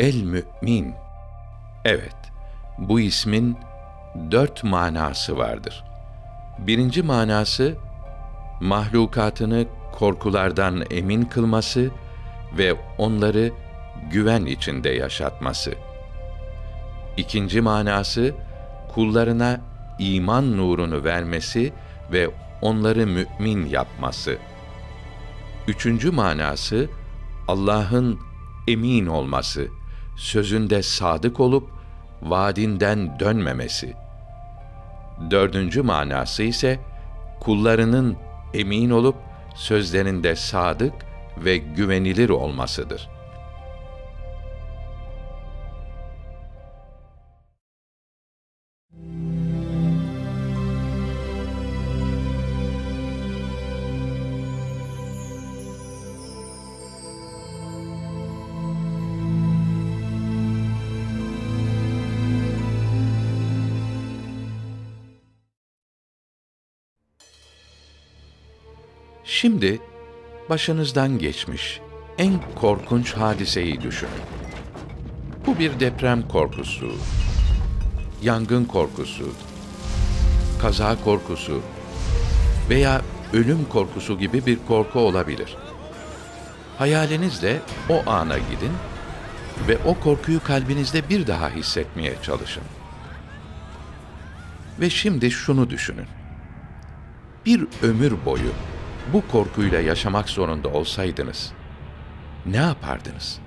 El-Mü'min. Evet, bu ismin dört manası vardır. Birinci manası, mahlukatını korkulardan emin kılması ve onları güven içinde yaşatması. İkinci manası, kullarına iman nurunu vermesi ve onları mümin yapması. Üçüncü manası, Allah'ın emin olması, sözünde sadık olup vaadinden dönmemesi. Dördüncü manası ise kullarının emin olup sözlerinde sadık ve güvenilir olmasıdır. Şimdi başınızdan geçmiş en korkunç hadiseyi düşünün. Bu bir deprem korkusu, yangın korkusu, kaza korkusu veya ölüm korkusu gibi bir korku olabilir. Hayalinizle o ana gidin ve o korkuyu kalbinizde bir daha hissetmeye çalışın. Ve şimdi şunu düşünün. Bir ömür boyu bu korkuyla yaşamak zorunda olsaydınız ne yapardınız?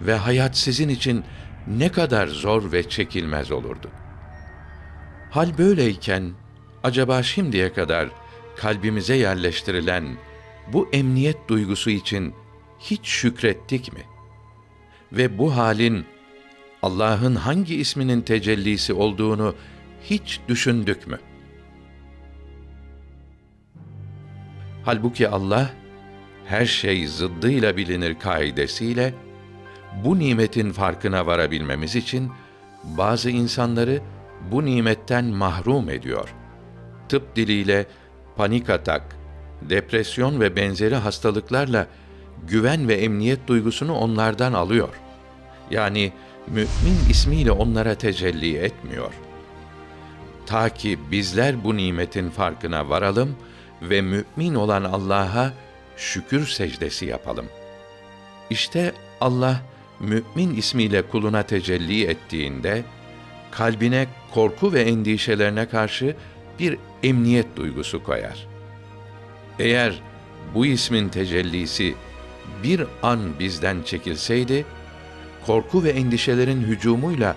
Ve hayat sizin için ne kadar zor ve çekilmez olurdu. Hal böyleyken acaba şimdiye kadar kalbimize yerleştirilen bu emniyet duygusu için hiç şükrettik mi? Ve bu halin Allah'ın hangi isminin tecellisi olduğunu hiç düşündük mü?' Halbuki Allah her şey zıddıyla bilinir kaidesiyle bu nimetin farkına varabilmemiz için bazı insanları bu nimetten mahrum ediyor. Tıp diliyle panik atak, depresyon ve benzeri hastalıklarla güven ve emniyet duygusunu onlardan alıyor. Yani mümin ismiyle onlara tecelli etmiyor. Ta ki bizler bu nimetin farkına varalım ve mümin olan Allah'a şükür secdesi yapalım. İşte Allah mümin ismiyle kuluna tecelli ettiğinde kalbine korku ve endişelerine karşı bir emniyet duygusu koyar. Eğer bu ismin tecellisi bir an bizden çekilseydi, korku ve endişelerin hücumuyla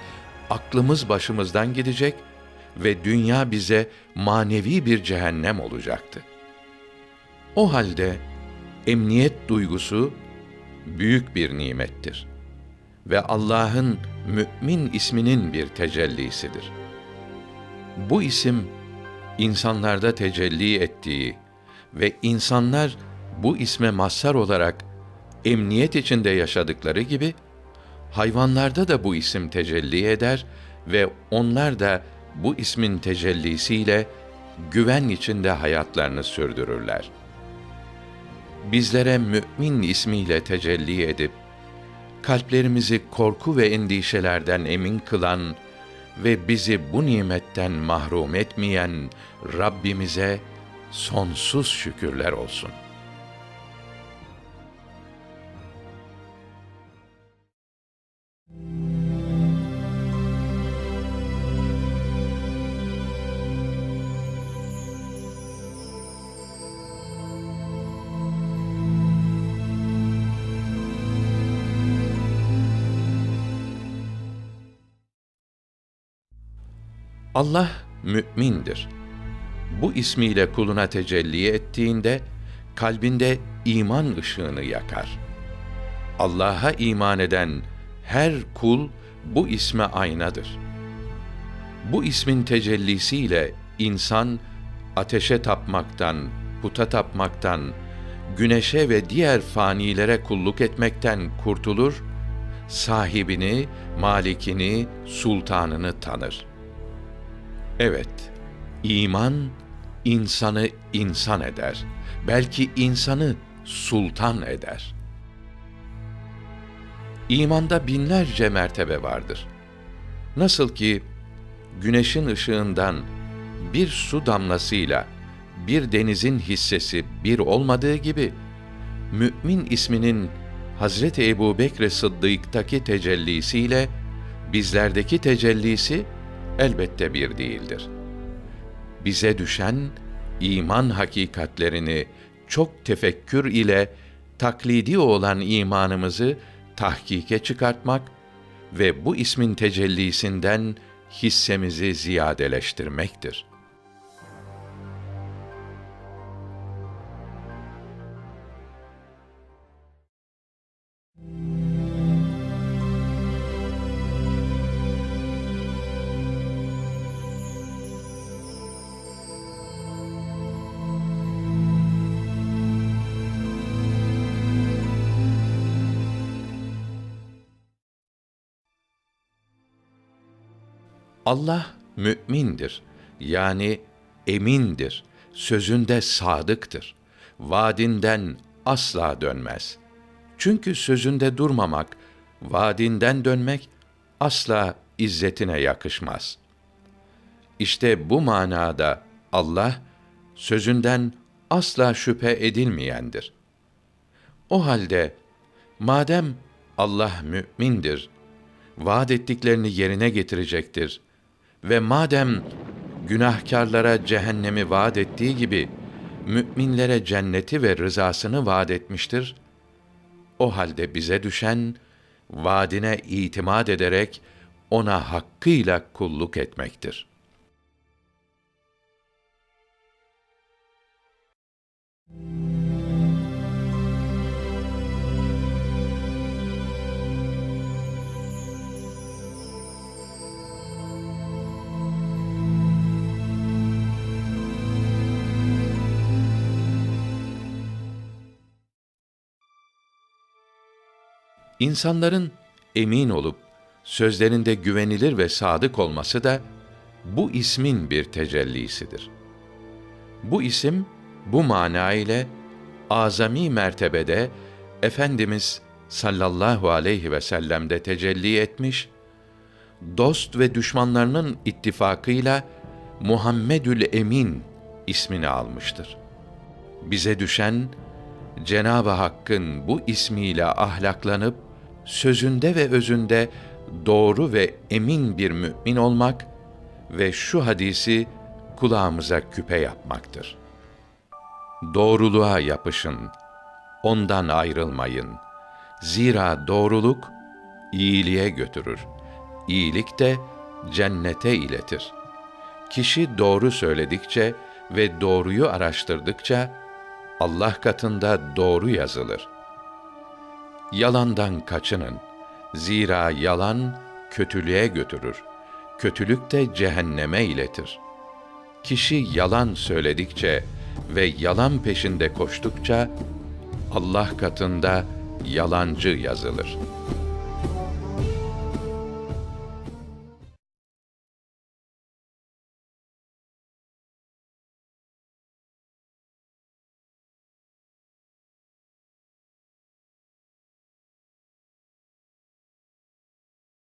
aklımız başımızdan gidecek ve dünya bize manevi bir cehennem olacaktı. O halde emniyet duygusu büyük bir nimettir ve Allah'ın mümin isminin bir tecellisidir. Bu isim insanlarda tecelli ettiği ve insanlar bu isme mazhar olarak emniyet içinde yaşadıkları gibi hayvanlarda da bu isim tecelli eder ve onlar da bu ismin tecellisiyle güven içinde hayatlarını sürdürürler.'' Bizlere mümin ismiyle tecelli edip kalplerimizi korku ve endişelerden emin kılan ve bizi bu nimetten mahrum etmeyen Rabbimize sonsuz şükürler olsun.'' Allah mü'mindir. Bu ismiyle kuluna tecelli ettiğinde kalbinde iman ışığını yakar. Allah'a iman eden her kul bu isme aynadır. Bu ismin tecellisiyle insan ateşe tapmaktan, puta tapmaktan, güneşe ve diğer fanilere kulluk etmekten kurtulur, sahibini, malikini, sultanını tanır.'' Evet, iman insanı insan eder. Belki insanı sultan eder. İmanda binlerce mertebe vardır. Nasıl ki güneşin ışığından bir su damlasıyla bir denizin hissesi bir olmadığı gibi mümin isminin Hazreti Ebu Bekr Sıddık'taki tecellisiyle bizlerdeki tecellisi elbette bir değildir. Bize düşen iman hakikatlerini çok tefekkür ile taklidi olan imanımızı tahkike çıkartmak ve bu ismin tecellisinden hissemizi ziyadeleştirmektir. Allah mü'mindir. Yani emindir. Sözünde sadıktır. Vaadinden asla dönmez. Çünkü sözünde durmamak, vaadinden dönmek asla izzetine yakışmaz. İşte bu manada Allah sözünden asla şüphe edilmeyendir. O halde madem Allah mü'mindir, vaad ettiklerini yerine getirecektir ve madem günahkarlara cehennemi vaat ettiği gibi müminlere cenneti ve rızasını vaat etmiştir. O halde bize düşen vaadine itimat ederek ona hakkıyla kulluk etmektir. İnsanların emin olup sözlerinde güvenilir ve sadık olması da bu ismin bir tecellisidir. Bu isim bu mana ile azami mertebede Efendimiz sallallahu aleyhi ve sellem'de tecelli etmiş, dost ve düşmanlarının ittifakıyla Muhammedül Emin ismini almıştır. Bize düşen Cenab-ı Hakk'ın bu ismiyle ahlaklanıp sözünde ve özünde doğru ve emin bir mümin olmak ve şu hadisi kulağımıza küpe yapmaktır. Doğruluğa yapışın, ondan ayrılmayın. Zira doğruluk iyiliğe götürür. İyilik de cennete iletir. Kişi doğru söyledikçe ve doğruyu araştırdıkça Allah katında doğru yazılır. Yalandan kaçının. Zira yalan kötülüğe götürür. Kötülük de cehenneme iletir. Kişi yalan söyledikçe ve yalan peşinde koştukça Allah katında yalancı yazılır.''